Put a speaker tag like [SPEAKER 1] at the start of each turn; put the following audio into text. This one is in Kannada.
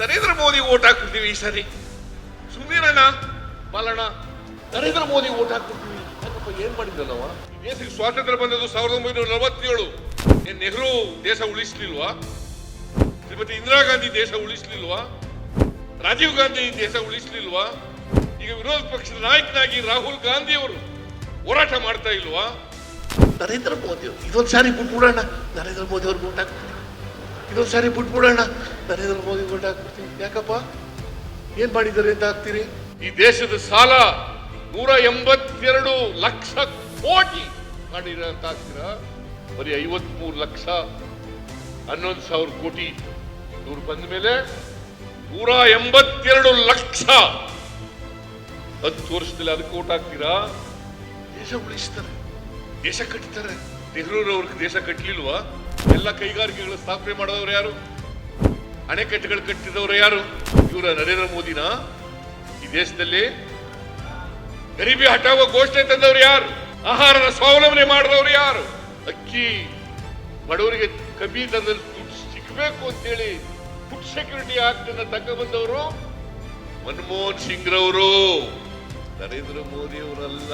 [SPEAKER 1] ನರೇಂದ್ರ ಮೋದಿ ಓಟ್ ಹಾಕ್ಬಿಡ್ತೀವಿ ಈ ಸರಿ. ಸುಮ್ಮನಿರಣ್ಣ ಬಾಲಣ್ಣ. ನರೇಂದ್ರ ಮೋದಿ ಓಟ್ ಹಾಕ್ಬಿಡ್ತೀವಿ. ಯಾಕಪ್ಪ, ಏನ್ ಈ ದೇಶಕ್ಕೆ ಸ್ವಾತಂತ್ರ್ಯ ಬಂದದ್ದು ಸಾವಿರದ ಒಂಬೈನೂರ ನಲವತ್ತೇಳು. ನೆಹರು ದೇಶ ಉಳಿಸ್ಲಿಲ್ವಾ? ಶ್ರೀಮತಿ ಇಂದಿರಾ ಗಾಂಧಿ ದೇಶ ಉಳಿಸ್ಲಿಲ್ವಾ? ರಾಜೀವ್ ಗಾಂಧಿ ದೇಶ ಉಳಿಸ್ಲಿಲ್ವಾ? ಈಗ ವಿರೋಧ ಪಕ್ಷದ ನಾಯಕನಾಗಿ ರಾಹುಲ್ ಗಾಂಧಿ ಅವರು ಹೋರಾಟ ಮಾಡ್ತಾ ಇಲ್ವಾ? ನರೇಂದ್ರ ಮೋದಿ ಅವರು ಇದೊಂದು ಸಾರಿ ಬಿಟ್ಬಿಡೋಣ. ನರೇಂದ್ರ ಮೋದಿ ಅವ್ರಿಗೆ ಓಟ್ ಹಾಕ್ಬಿಡ್ತೀವಿ. ಇದೊಂದು ಸಾರಿ ಬಿಟ್ಬಿಡೋಣ. ನರೇಂದ್ರ ಮೋದಿ ಗೊಂಡ ಹಾಕ್ಬಿಡ್ತೀನಿ ಯಾಕಪ್ಪ? ಏನ್ ಮಾಡಿದ್ದಾರೆ ಅಂತ ಹಾಕ್ತೀರಿ? ಈ ದೇಶದ ಸಾಲ ನೂರ ಎಂಬತ್ತೆರಡು ಲಕ್ಷ ಕೋಟಿ ಮಾಡಿರ ಅಂತ ಹಾಕ್ತೀರಾ? ಬರೀ ಐವತ್ಮೂರು ಲಕ್ಷ ಹನ್ನೊಂದು ಸಾವಿರ ಕೋಟಿ ಇವ್ರು ಬಂದ ಮೇಲೆ ನೂರ ಎಂಬತ್ತೆರಡು ಲಕ್ಷ. ಹತ್ತು ವರ್ಷದಲ್ಲಿ ಅದಕ್ಕೆ ಓಟ್ ಹಾಕ್ತೀರಾ? ದೇಶ ಉಳಿಸ್ತಾರೆ. ದೇಶ ಕಟ್ತಾರೆ. ನೆಹರೂರವ್ರಿಗೆ ದೇಶ ಕಟ್ಟಲಿಲ್ವಾ ಎಲ್ಲ ಕೈಗಾರಿಕೆಗಳ ಸ್ಥಾಪನೆ ಮಾಡಿದವರು ಯಾರು? ಅಣೆಕಟ್ಟೆಗಳು ಕಟ್ಟಿದವರು ಯಾರು? ಇವರ ನರೇಂದ್ರ ಮೋದಿನ? ಈ ದೇಶದಲ್ಲಿ ಗರೀಬಿ ಹಠಾವ ಘೋಷಣೆ ತಂದವರು ಯಾರು? ಆಹಾರದ ಸ್ವಾವಲಂಬನೆ ಮಾಡಿದವರು ಯಾರು? ಅಕ್ಕಿ ಬಡವರಿಗೆ ಕಮ್ಮಿ ಫುಡ್ ಸಿಗಬೇಕು ಅಂತೇಳಿ ಫುಡ್ ಸೆಕ್ಯೂರಿಟಿ ಆಕ್ಟ್ ಅನ್ನ ತಕ್ಕ ಬಂದವರು ಮನಮೋಹನ್ ಸಿಂಗ್ ರವರು ನರೇಂದ್ರ ಮೋದಿ ಅವರಲ್ಲ